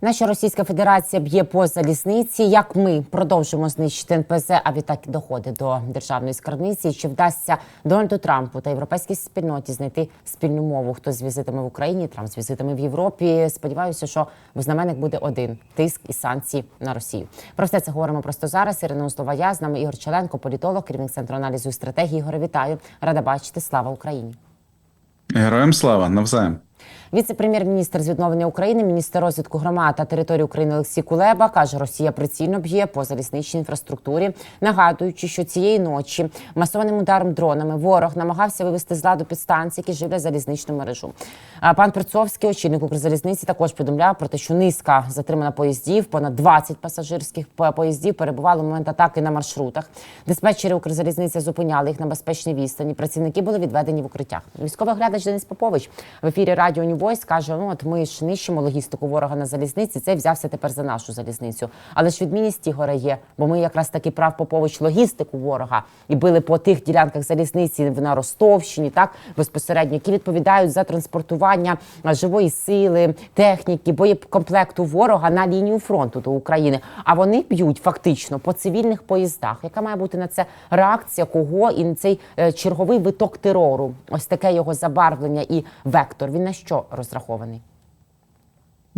Наша Російська Федерація б'є по залізниці. Як ми продовжимо знищити НПЗ, а відтак і доходи до державної скарбниці? Чи вдасться Дональду Трампу та європейській спільноті знайти спільну мову? Хто з візитами в Україні, Трамп з візитами в Європі? Сподіваюся, що знаменник буде один тиск і санкції на Росію. Про все це говоримо просто зараз. Ірина Узлова, я з нами Ігор Челенко, політолог, керівник центру аналізу і стратегії. Ігоре, вітаю, рада бачити. Слава Україні. Героям слава навзаєм. Віце-прем'єр-міністр з відновлення України, міністр розвитку громад та території України Олексій Кулеба каже, Росія прицільно б'є по залізничній інфраструктурі, нагадуючи, що цієї ночі масованим ударом дронами ворог намагався вивести з ладу підстанції, які живлять залізничну мережу. Пан Перцовський, очільник Укрзалізниці, також повідомляв про те, що низка затримана поїздів, понад 20 пасажирських поїздів перебували в момент атаки на маршрутах. Диспетчери Укрзалізниці зупиняли їх на безпечній відстані. Працівники були відведені в укриттях. Військовий глядач Денис Попович в ефірі радіо New каже: ну от ми ж нищимо логістику ворога на залізниці. Цей взявся тепер за нашу залізницю. Але ж відмінність Ігоря є, бо ми якраз таки прав Попович логістику ворога і били по тих ділянках залізниці на Ростовщині, так безпосередньо, які відповідають за транспортування живої сили, техніки, боєкомплекту ворога на лінію фронту до України. А вони б'ють фактично по цивільних поїздах. Яка має бути на це реакція? Кого і цей е, черговий виток терору? Ось таке його забарвлення і вектор. Він на що розрахований?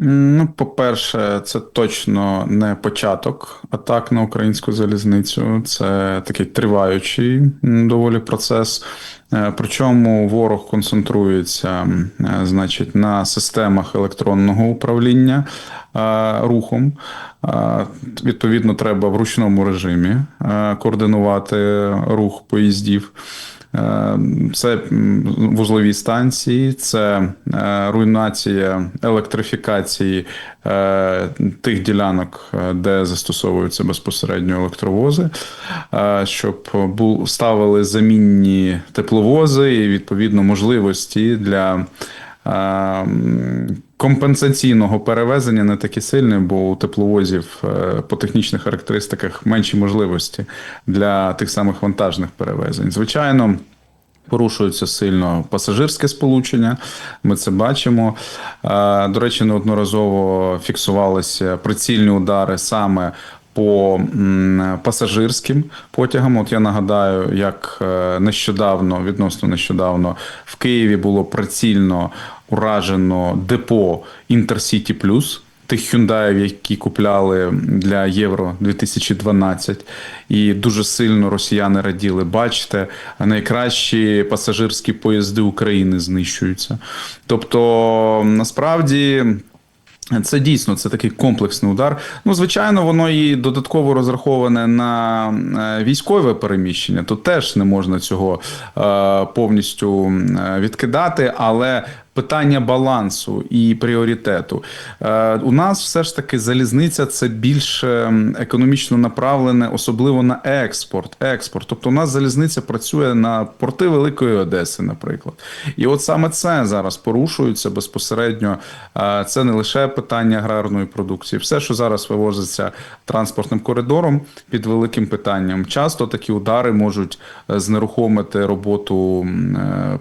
Ну, по-перше, це точно не початок атак на українську залізницю. Це такий триваючий доволі процес. Е, Причому ворог концентрується, е, значить, на системах електронного управління е, рухом. Відповідно, треба в ручному режимі координувати рух поїздів. Е, Це вузлові станції, це е, руйнація електрифікації е, тих ділянок, де застосовуються безпосередньо електровози, щоб ставили замінні тепловози і відповідно можливості для. Компенсаційного перевезення не такі сильні, бо у тепловозів е, по технічних характеристиках менші можливості для тих самих вантажних перевезень. Звичайно, Порушується сильно пасажирське сполучення, ми це бачимо. Е, До речі, неодноразово фіксувалися прицільні удари саме по пасажирським потягам. От я нагадаю, як е, нещодавно, відносно нещодавно, в Києві було прицільно уражено депо Інтерсіті Плюс тих хюндаїв, які купляли для Євро 2012, і дуже сильно росіяни раділи. Бачите, найкращі пасажирські поїзди України знищуються. Тобто, насправді. Це дійсно це такий комплексний удар. Ну, звичайно, воно і додатково розраховане на е, військове переміщення. Тут теж не можна цього е, повністю е, відкидати, але. Питання балансу і пріоритету Е, у нас все ж таки залізниця це більш ем, економічно направлене, особливо на експорт. Експорт. Тобто, у нас залізниця працює на порти Великої Одеси, наприклад. І от саме це зараз порушується безпосередньо. Е, Це не лише питання аграрної продукції, все, що зараз вивозиться транспортним коридором під великим питанням. Часто такі удари можуть е, знерухомити роботу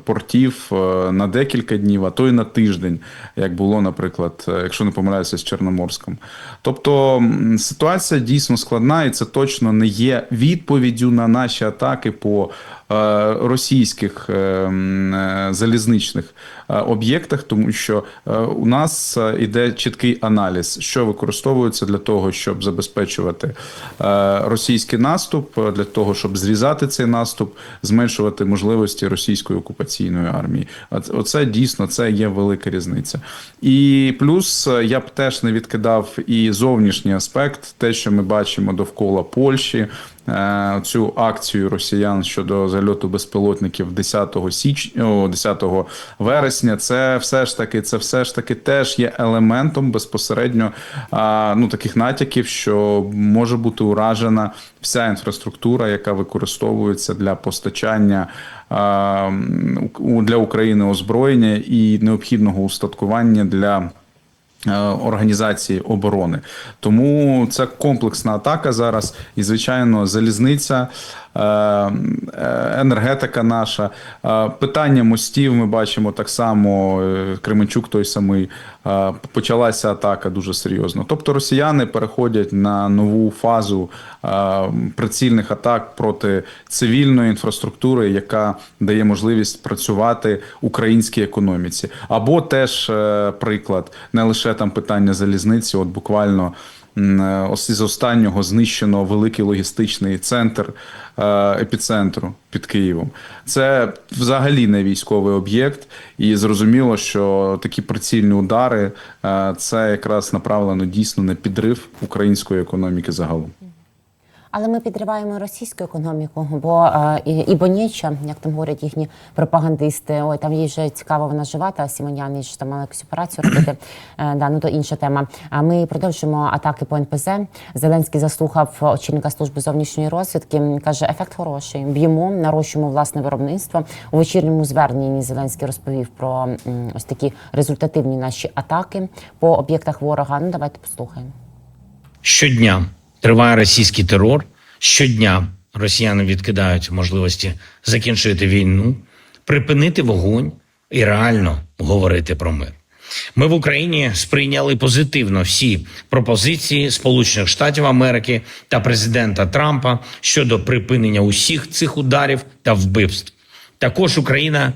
портів на декілька днів, а то й на тиждень, як було, наприклад, е, якщо не помиляюся, з Чорноморськом. Тобто ситуація дійсно складна, і це точно не є відповіддю на наші атаки по російських е, е, залізничних е, об'єктах, тому що е, у нас е, іде чіткий аналіз, що використовується для того, щоб забезпечувати е, російський наступ, е, для того, щоб зрізати цей наступ, зменшувати можливості російської окупаційної армії. Оце- дійсно це є велика різниця. І плюс е, я б теж не відкидав і зовнішній аспект, те, що ми бачимо довкола Польщі. Е, Цю акцію росіян щодо зальоту безпілотників 10 січня, о, 10 вересня, це все ж таки, це все ж таки теж є елементом безпосередньо ну таких натяків, що може бути уражена вся інфраструктура, яка використовується для постачання для України озброєння і необхідного устаткування для. Е, Організації оборони. Тому це комплексна атака зараз, і звичайно, залізниця енергетика наша. Е, Питання мостів ми бачимо так само. е, Кременчук той самий е, почалася атака дуже серйозно. Тобто росіяни переходять на нову фазу е, прицільних атак проти цивільної інфраструктури, яка дає можливість працювати українській економіці. Або теж е, приклад, не лише там питання залізниці, от буквально. Е, ось З останнього знищено великий логістичний центр е, епіцентру під Києвом. Це взагалі не військовий об'єкт, і зрозуміло, що такі прицільні удари е, це якраз направлено дійсно на підрив української економіки загалом. Але ми підриваємо російську економіку, бо е, і, і Бонєча, як там говорять їхні пропагандисти, ой, там їй вже цікаво вона жива, та Сімонян, їй ж там мала якусь операцію робити. Е, да, ну то інша тема. А ми продовжуємо атаки по НПЗ. Зеленський заслухав очільника служби зовнішньої розвідки. каже, ефект хороший. Б'ємо, нарощуємо власне виробництво. У вечірньому зверненні Зеленський розповів про ось такі результативні наші атаки по об'єктах ворога. Ну давайте послухаємо. Щодня триває російський терор. Щодня росіяни відкидають можливості закінчити війну, припинити вогонь і реально говорити про мир. Ми в Україні сприйняли позитивно всі пропозиції Сполучених Штатів Америки та президента Трампа щодо припинення усіх цих ударів та вбивств. Також Україна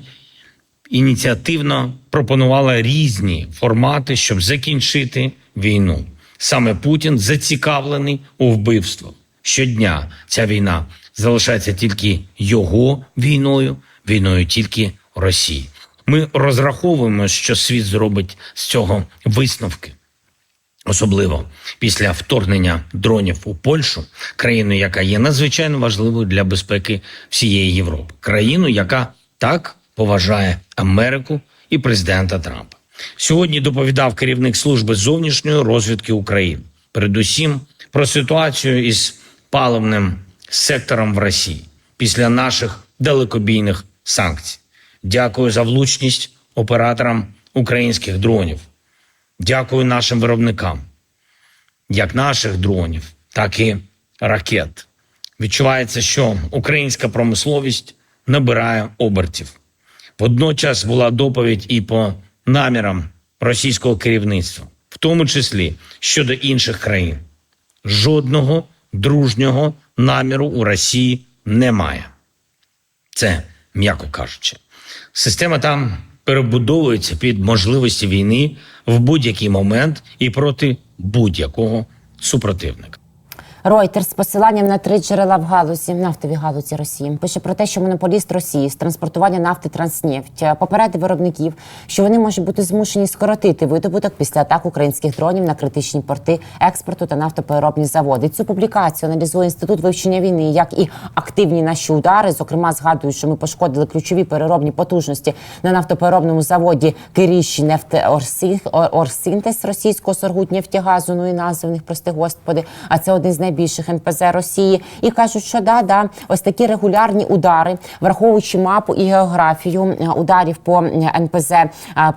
ініціативно пропонувала різні формати, щоб закінчити війну. Саме Путін зацікавлений у вбивствах. Щодня ця війна залишається тільки його війною, війною тільки Росії. Ми розраховуємо, що світ зробить з цього висновки. Особливо після вторгнення дронів у Польщу, країну, яка є надзвичайно важливою для безпеки всієї Європи, країну, яка так поважає Америку і президента Трампа. Сьогодні доповідав керівник служби зовнішньої розвідки України, передусім про ситуацію із паливним сектором в Росії після наших далекобійних санкцій. Дякую за влучність операторам українських дронів. Дякую нашим виробникам, як наших дронів, так і ракет. Відчувається, що українська промисловість набирає обертів. Водночас була доповідь і по намірам російського керівництва, в тому числі щодо інших країн. Жодного дружнього наміру у Росії немає. Це м'яко кажучи. Система там перебудовується під можливості війни в будь-який момент і проти будь-якого супротивника. Reuters з посиланням на три джерела в галузі нафтовій галузі Росії пише про те, що монополіст Росії з транспортування нафти Транснефть попередив виробників, що вони можуть бути змушені скоротити видобуток після атак українських дронів на критичні порти експорту та нафтопереробні заводи. Цю публікацію аналізує інститут вивчення війни, як і активні наші удари. Зокрема, згадують, що ми пошкодили ключові переробні потужності на нафтопереробному заводі Киріші Нефтеорсінтез російського Соргутнефтягазу, ну і назви в них прости господи. А це один з найбільших НПЗ Росії. І кажуть, що да, да, ось такі регулярні удари, враховуючи мапу і географію е, ударів по е, НПЗ. е,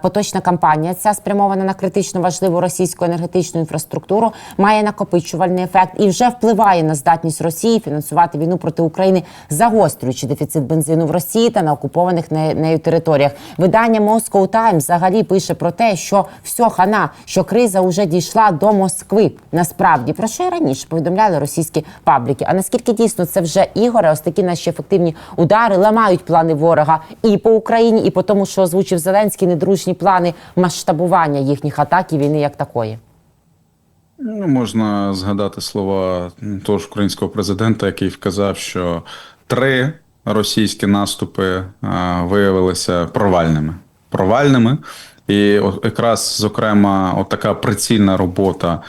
Поточна кампанія ця спрямована на критично важливу російську енергетичну інфраструктуру, має накопичувальний ефект і вже впливає на здатність Росії фінансувати війну проти України, загострюючи дефіцит бензину в Росії та на окупованих нею територіях. Видання Moscow Times взагалі пише про те, що все хана, що криза вже дійшла до Москви. Насправді про що і раніше повідомляли російські пабліки. А наскільки дійсно це вже ігоре, ось такі наші ефективні удари ламають плани ворога і по Україні, і по тому, що озвучив Зеленський, недружні плани масштабування їхніх атак і війни як такої. Ну, можна згадати слова того ж українського президента, який вказав, що три російські наступи а, виявилися провальними. Провальними. І от якраз, зокрема, от така прицільна робота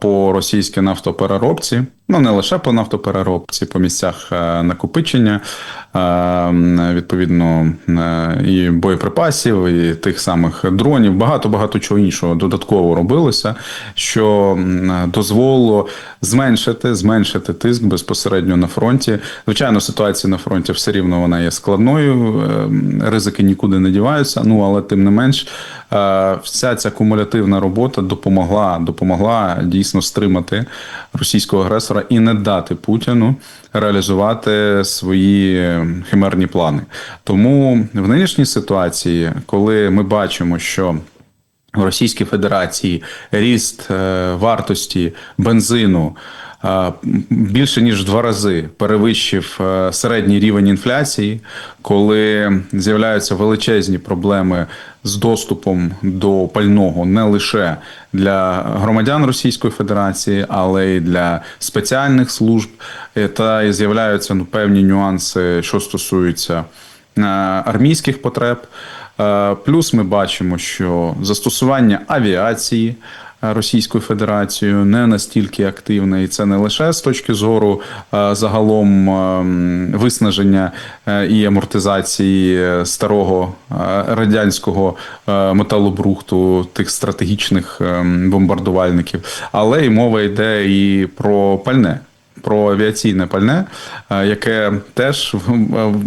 по російській нафтопереробці, ну не лише по нафтопереробці, по місцях е, накопичення, е, відповідно, е, і боєприпасів, і тих самих дронів, багато багато чого іншого додатково робилося, що дозволило зменшити, зменшити тиск безпосередньо на фронті. Звичайно, ситуація на фронті все рівно вона є складною, ризики нікуди не діваються. Ну але тим не менш, вся ця кумулятивна робота допомогла, допомогла дійсно стримати російського агресора завтра і не дати Путіну реалізувати свої е, химерні плани. Тому в нинішній ситуації, коли ми бачимо, що в Російській Федерації ріст е, вартості бензину більше ніж в два рази перевищив е, середній рівень інфляції, коли з'являються величезні проблеми з доступом до пального не лише для громадян Російської Федерації, але й для спеціальних служб, е, та і з'являються ну, певні нюанси, що стосуються е, армійських потреб. Плюс ми бачимо, що застосування авіації Російською Федерацією не настільки активне, і це не лише з точки зору е, загалом е, виснаження е, і амортизації старого радянського металобрухту, тих стратегічних е, бомбардувальників, але і мова йде і про пальне про авіаційне пальне, е, яке теж е,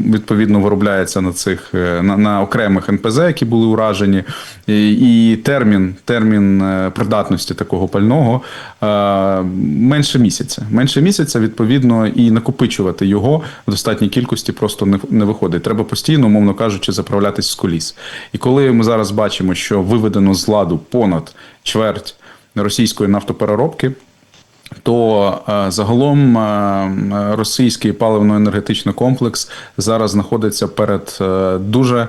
відповідно виробляється на цих е, на, на окремих НПЗ, які були уражені, і, і термін, термін придатності такого пального менше місяця. Менше місяця, відповідно, і накопичувати його в достатній кількості просто не, не виходить. Треба постійно, умовно кажучи, заправлятись з коліс. І коли ми зараз бачимо, що виведено з ладу понад чверть російської нафтопереробки то е, загалом е, російський паливно-енергетичний комплекс зараз знаходиться перед е, дуже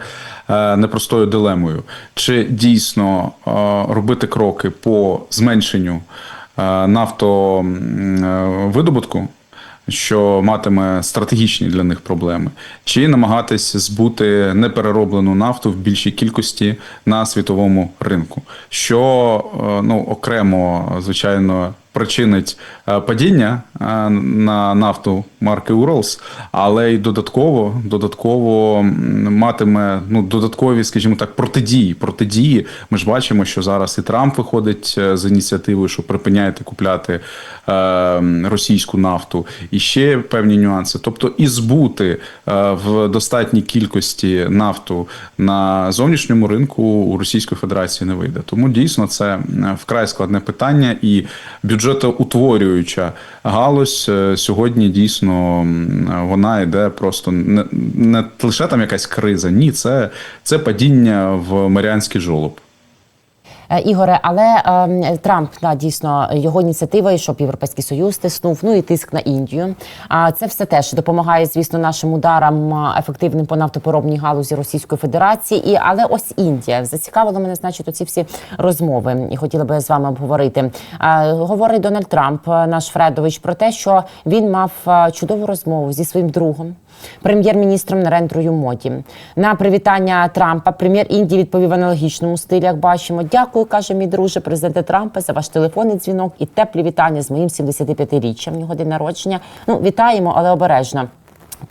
непростою дилемою: чи дійсно робити кроки по зменшенню нафтовидобутку, що матиме стратегічні для них проблеми, чи намагатись збути неперероблену нафту в більшій кількості на світовому ринку, що ну окремо звичайно причинить е, падіння е, на нафту марки Уралс, але й додатково додатково матиме ну додаткові, скажімо так, протидії. Протидії. Ми ж бачимо, що зараз і Трамп виходить е, з ініціативою, що припиняєте купляти російську нафту, і ще певні нюанси. Тобто, і збути в достатній кількості нафту на зовнішньому ринку у Російської Федерації не вийде. Тому дійсно це вкрай складне питання, і бюджетоутворююча галузь е, сьогодні дійсно вона йде просто не, не лише там якась криза, ні, це, це падіння в Маріанський жолоб. Е, Ігоре, але е, Трамп да, дійсно його ініціатива, щоб Європейський Союз тиснув, ну і тиск на Індію. А це все теж допомагає, звісно, нашим ударам ефективним по нафтопереробній галузі Російської Федерації. І але ось Індія зацікавило мене, значить, оці всі розмови, і хотіла би з вами обговорити. А, говорить Дональд Трамп, е, наш Фредович, про те, що він мав е, чудову розмову зі своїм другом. Прем'єр-міністром Нарендрою Моді на привітання Трампа. Прем'єр Індії відповів в аналогічному стилі. Як бачимо, дякую, каже мій друже, президенте Трампа, за ваш телефонний дзвінок і теплі вітання з моїм 75-річчям. В нього день народження. Ну вітаємо, але обережно.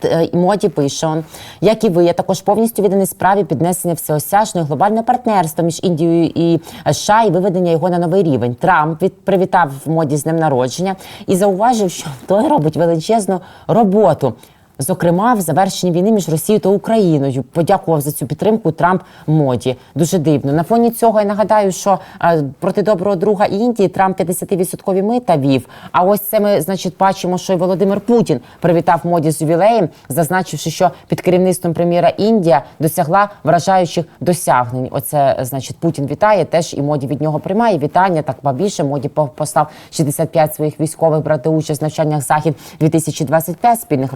Е, Моді пише, он, як і ви, я також повністю відданий справі піднесення всеосяжного глобального партнерства між Індією і США і виведення його на новий рівень. Трамп від привітав Моді з днем народження і зауважив, що той робить величезну роботу. Зокрема, в завершенні війни між Росією та Україною подякував за цю підтримку Трамп моді. Дуже дивно. На фоні цього я нагадаю, що е, проти доброго друга Індії Трамп 50% мита вів. А ось це ми, значить, бачимо, що і Володимир Путін привітав моді з ювілеєм, зазначивши, що під керівництвом прем'єра Індія досягла вражаючих досягнень. Оце значить Путін вітає. Теж і моді від нього приймає вітання. Так ба більше моді по- послав 65 своїх військових брати участь в навчаннях захід 2025 спільних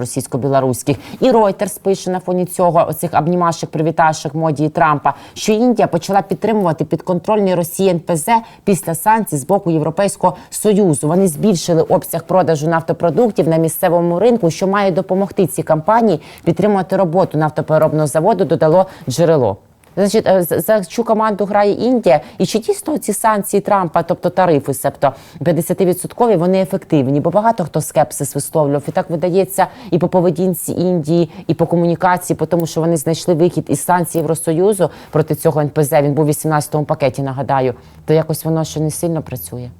російсько-білоруських. І Reuters пише на фоні цього оцих обнімашок, привіташек моді Трампа, що Індія почала підтримувати підконтрольні Росії НПЗ після санкцій з боку Європейського союзу. Вони збільшили обсяг продажу нафтопродуктів на місцевому ринку, що має допомогти цій компанії підтримувати роботу нафтопереробного заводу. Додало джерело. Значить, е, за- цю команду грає Індія, і чи дійсно ці санкції Трампа, тобто тарифи, себто 50-відсоткові, вони ефективні? Бо багато хто скепсис висловлював. І так видається і по поведінці Індії, і по комунікації, по тому, що вони знайшли вихід із санкцій Євросоюзу проти цього НПЗ. Він був у 18-му пакеті. Нагадаю, то якось воно ще не сильно працює.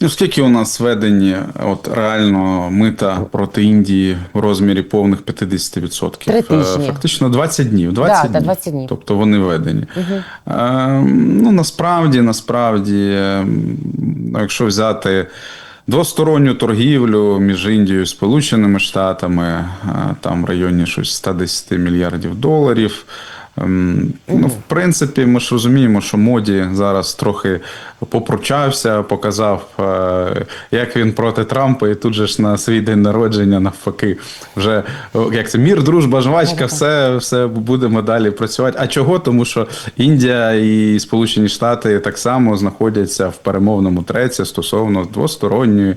Ну, скільки у нас введені от реально мита проти Індії в розмірі повних 50%? Три тижні. Е, Фактично 20 днів. 20 Да, та, 20 днів. Тобто вони введені. Е, ну, насправді, насправді, е, якщо взяти двосторонню торгівлю між Індією і Сполученими Штатами, е, там в районі щось 110 мільярдів доларів. Ем, Ну, в принципі, ми ж розуміємо, що моді зараз трохи попручався, показав, е, як він проти Трампа, і тут же ж на свій день народження навпаки вже як це мір, дружба, жвачка, все, все будемо далі працювати. А чого? Тому що Індія і Сполучені Штати так само знаходяться в перемовному треці стосовно двосторонньої.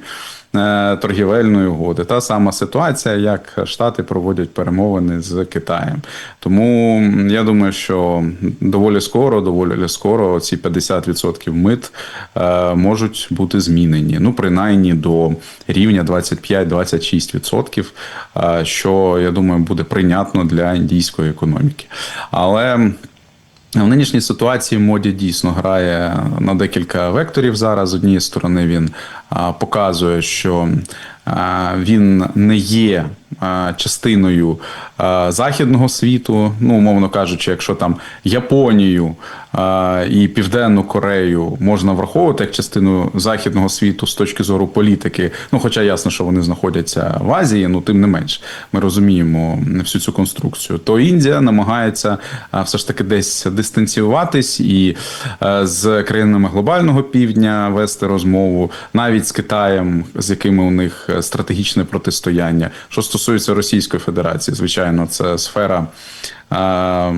Е, Торгівельної угоди та сама ситуація, як Штати проводять перемовини з Китаєм. Тому я думаю, що доволі скоро, доволі скоро ці 50% мит е, можуть бути змінені. Ну, принаймні до рівня 25-26%, е, що я думаю буде прийнятно для індійської економіки. Але в нинішній ситуації моді дійсно грає на декілька векторів. Зараз з однієї сторони він показує, що він не є частиною західного світу. Ну, умовно кажучи, якщо там Японію і Південну Корею можна враховувати як частину західного світу з точки зору політики. Ну, хоча ясно, що вони знаходяться в Азії, ну тим не менш, ми розуміємо всю цю конструкцію. То Індія намагається все ж таки десь дистанціюватись і з країнами глобального півдня вести розмову, навіть з Китаєм, з якими у них стратегічне протистояння. Що стосується Російської Федерації, звичайно, це сфера. Е,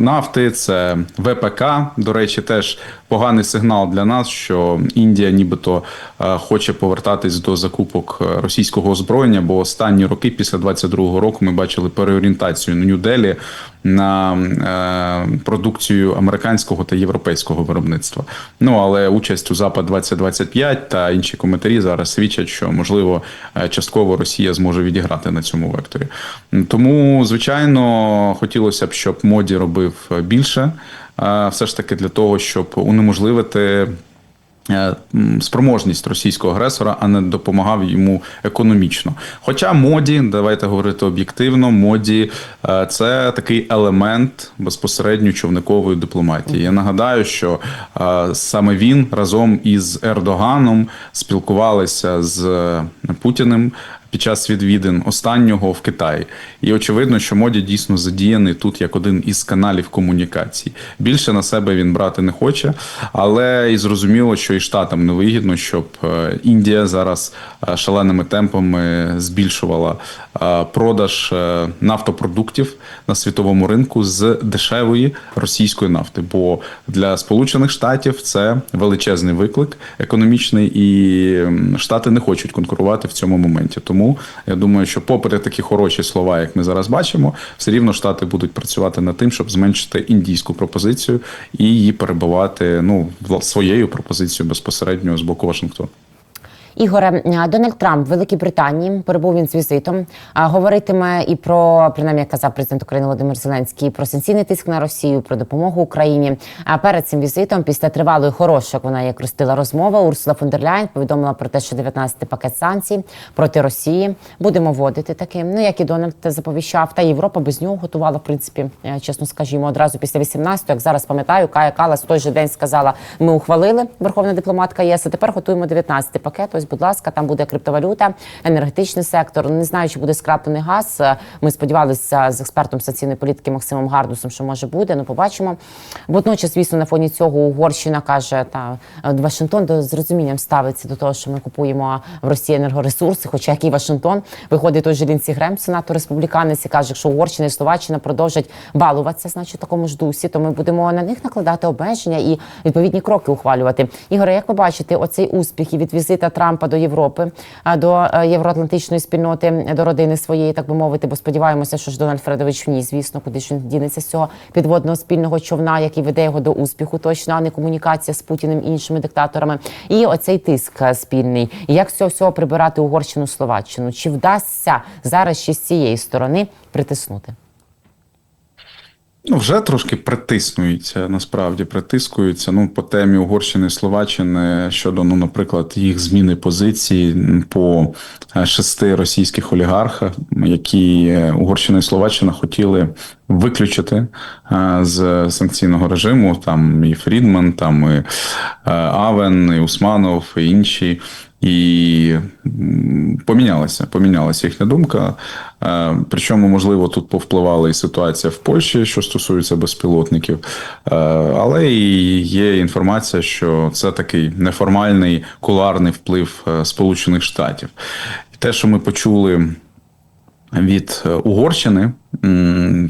Нафти, це ВПК. До речі, теж поганий сигнал для нас, що Індія нібито е, хоче повертатись до закупок е, російського озброєння, бо останні роки, після 22-го року, ми бачили переорієнтацію на Нью-Делі на е, продукцію американського та європейського виробництва. Ну але участь у Запад 2025 та інші коментарі зараз свідчать, що можливо частково Росія зможе відіграти на цьому векторі. Тому, звичайно, хотілося б, щоб моді робив більше, все ж таки для того, щоб унеможливити. е, Спроможність російського агресора, а не допомагав йому економічно. Хоча моді, давайте говорити об'єктивно, моді е, це такий елемент безпосередньо човникової дипломатії. Я нагадаю, що е, саме він разом із Ердоганом спілкувалися з Путіним під час відвідин останнього в Китаї. І очевидно, що моді дійсно задіяний тут як один із каналів комунікації. Більше на себе він брати не хоче, але і зрозуміло, що і штатам не вигідно, щоб е, Індія зараз е, шаленими темпами збільшувала е, продаж нафтопродуктів на світовому ринку з дешевої російської нафти. Бо для Сполучених Штатів це величезний виклик економічний, і штати не хочуть конкурувати в цьому моменті. Тому я думаю, що попри такі хороші слова, як ми зараз бачимо, все рівно штати будуть працювати над тим, щоб зменшити індійську пропозицію і її перебувати ну своєю пропозицією безпосередньо з боку Вашингтону. Ігоре Дональд Трамп в Великій Британії перебув він з візитом. Говоритиме і про принаймні, як казав президент України Володимир Зеленський, про санкційний тиск на Росію, про допомогу Україні. А перед цим візитом, після тривалої хорошої, вона як розстила розмова, Урсула фон дер Ляйн повідомила про те, що 19-й пакет санкцій проти Росії будемо вводити таким. Ну як і Дональд заповіщав, та Європа без нього готувала, в принципі, е, чесно скажімо, одразу після 18-го, як зараз пам'ятаю, Кая Калас той же день сказала: ми ухвалили верховна дипломатка ЄС. а Тепер готуємо 19-й пакет. Ось, будь ласка, там буде криптовалюта, енергетичний сектор. Не знаю, чи буде скраплений газ. Е, Ми сподівалися з експертом санкційної політики Максимом Гардусом, що може буде. Ну, побачимо. Водночас, звісно, на фоні цього Угорщина каже, та е, Вашингтон до з розумінням ставиться до того, що ми купуємо в Росії енергоресурси. Хоча який Вашингтон виходить той же Лінсі Грем, сенатор республіканець, і каже, якщо Угорщина і Словаччина продовжать балуватися, значить в такому ж дусі, то ми будемо на них накладати обмеження і відповідні кроки ухвалювати. Ігоре, як ви бачите, оцей успіх і від візита Трампа до Європи, до е, євроатлантичної спільноти, до родини своєї, так би мовити, бо сподіваємося, що ж Дональд Фредович в ній, звісно, куди ж він дінеться з цього підводного спільного човна, який веде його до успіху, точно а не комунікація з Путіним і іншими диктаторами. І оцей тиск е, спільний. І як з цього всього прибирати Угорщину, Словаччину? Чи вдасться зараз ще з цієї сторони притиснути? Ну, вже трошки притиснуються, насправді притискуються. Ну, по темі Угорщини і Словаччини щодо, ну, наприклад, їх зміни позиції по е, шести російських олігархах, які е, Угорщина і Словаччина хотіли виключити е, з санкційного режиму. Там і Фрідман, там і Авен, і Усманов, і інші. І помінялася, помінялася їхня думка. Е, Причому, можливо, тут повпливала і ситуація в Польщі, що стосується безпілотників. Е, Але і є інформація, що це такий неформальний куларний вплив е, Сполучених Штатів. І те, що ми почули від Угорщини.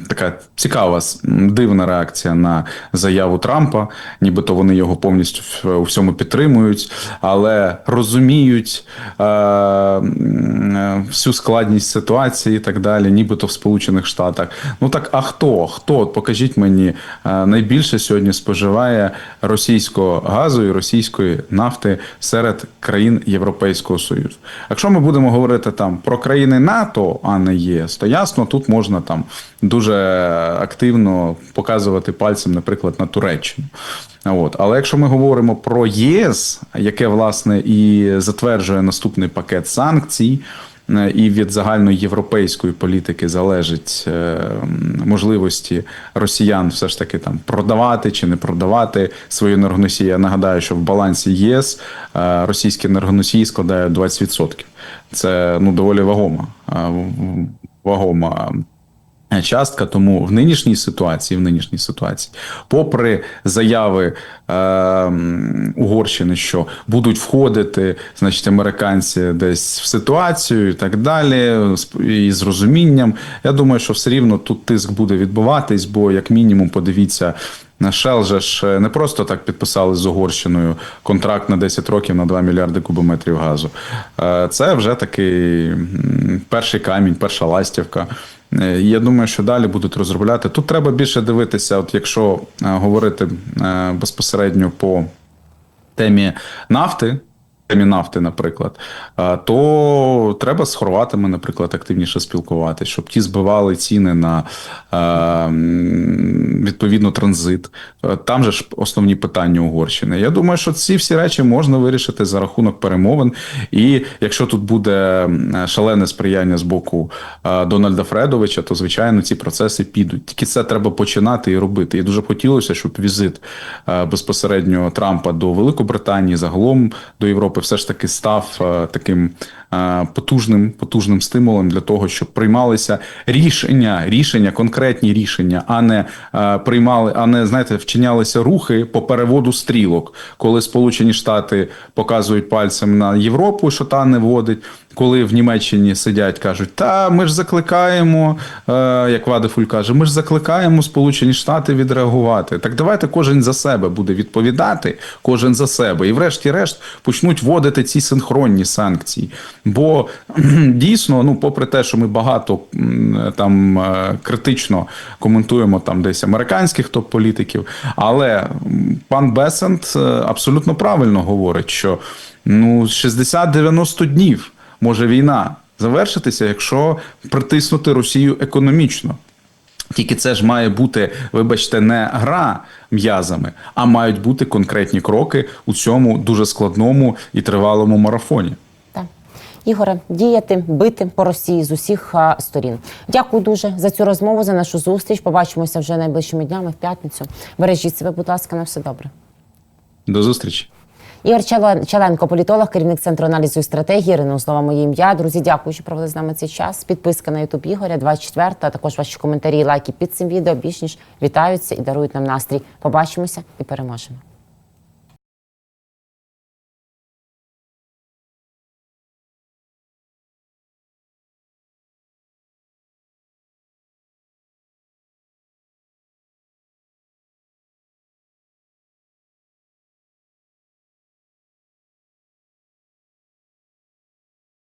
Така цікава, дивна реакція на заяву Трампа, нібито вони його повністю у всьому підтримують, але розуміють е, всю складність ситуації і так далі, нібито в Сполучених Штатах. Ну так, а хто? Хто? От Покажіть мені, е, найбільше сьогодні споживає російського газу і російської нафти серед країн Європейського Союзу. Якщо ми будемо говорити там про країни НАТО, а не ЄС, то ясно, тут можна там дуже активно показувати пальцем, наприклад, на Туреччину. От. Але якщо ми говоримо про ЄС, яке власне і затверджує наступний пакет санкцій. е, І від загальноєвропейської політики залежить е, можливості росіян все ж таки там продавати чи не продавати свої енергоносії. Я нагадаю, що в балансі ЄС е, російські енергоносії складають 20%. Це ну доволі вагома, вагома частка. Тому в нинішній ситуації, в нинішній ситуації, попри заяви е, Угорщини, що будуть входити, значить, американці десь в ситуацію і так далі, і з розумінням, я думаю, що все рівно тут тиск буде відбуватись, бо як мінімум, подивіться. На же ж не просто так підписали з Угорщиною контракт на 10 років на 2 мільярди кубометрів газу. Е, Це вже такий перший камінь, перша ластівка. Е, Я думаю, що далі будуть розробляти. Тут треба більше дивитися, от якщо е, говорити е, безпосередньо по темі нафти. Темі нафти, наприклад, е, то треба з хорватами, наприклад, активніше спілкуватися, щоб ті збивали ціни на е, відповідно транзит. Е, Там же ж основні питання Угорщини. Я думаю, що ці всі речі можна вирішити за рахунок перемовин. І якщо тут буде шалене сприяння з боку Дональда Фредовича, то звичайно ці процеси підуть. Тільки це треба починати і робити. І дуже хотілося, щоб візит безпосередньо Трампа до Великобританії, загалом до Європи, все ж таки став е, таким потужним, потужним стимулом для того, щоб приймалися рішення, рішення, конкретні рішення, а не е, приймали, а не знаєте, вчинялися рухи по переводу стрілок, коли Сполучені Штати показують пальцем на Європу, що та не водить. Коли в Німеччині сидять, кажуть, та ми ж закликаємо, е, як Вадефуль каже, ми ж закликаємо Сполучені Штати відреагувати. Так давайте кожен за себе буде відповідати, кожен за себе, і врешті-решт почнуть вводити ці синхронні санкції. Бо дійсно, ну, попри те, що ми багато там е, критично коментуємо там десь американських топ-політиків, але пан Бесент е, абсолютно правильно говорить, що ну 60-90 днів може війна завершитися, якщо притиснути Росію економічно. Тільки це ж має бути, вибачте, не гра м'язами, а мають бути конкретні кроки у цьому дуже складному і тривалому марафоні. Ігоре, діяти, бити по Росії з усіх сторін. Дякую дуже за цю розмову, за нашу зустріч. Побачимося вже найближчими днями в п'ятницю. Бережіть себе, будь ласка, на все добре. До зустрічі. Ігор Чаленко, політолог, керівник центру аналізу і стратегії. Ірина Узлова, моє ім'я. Друзі, дякую, що провели з нами цей час. Підписка на Ютуб Ігоря 24, а також ваші коментарі і лайки під цим відео більш ніж вітаються і дарують нам настрій. Побачимося і переможемо.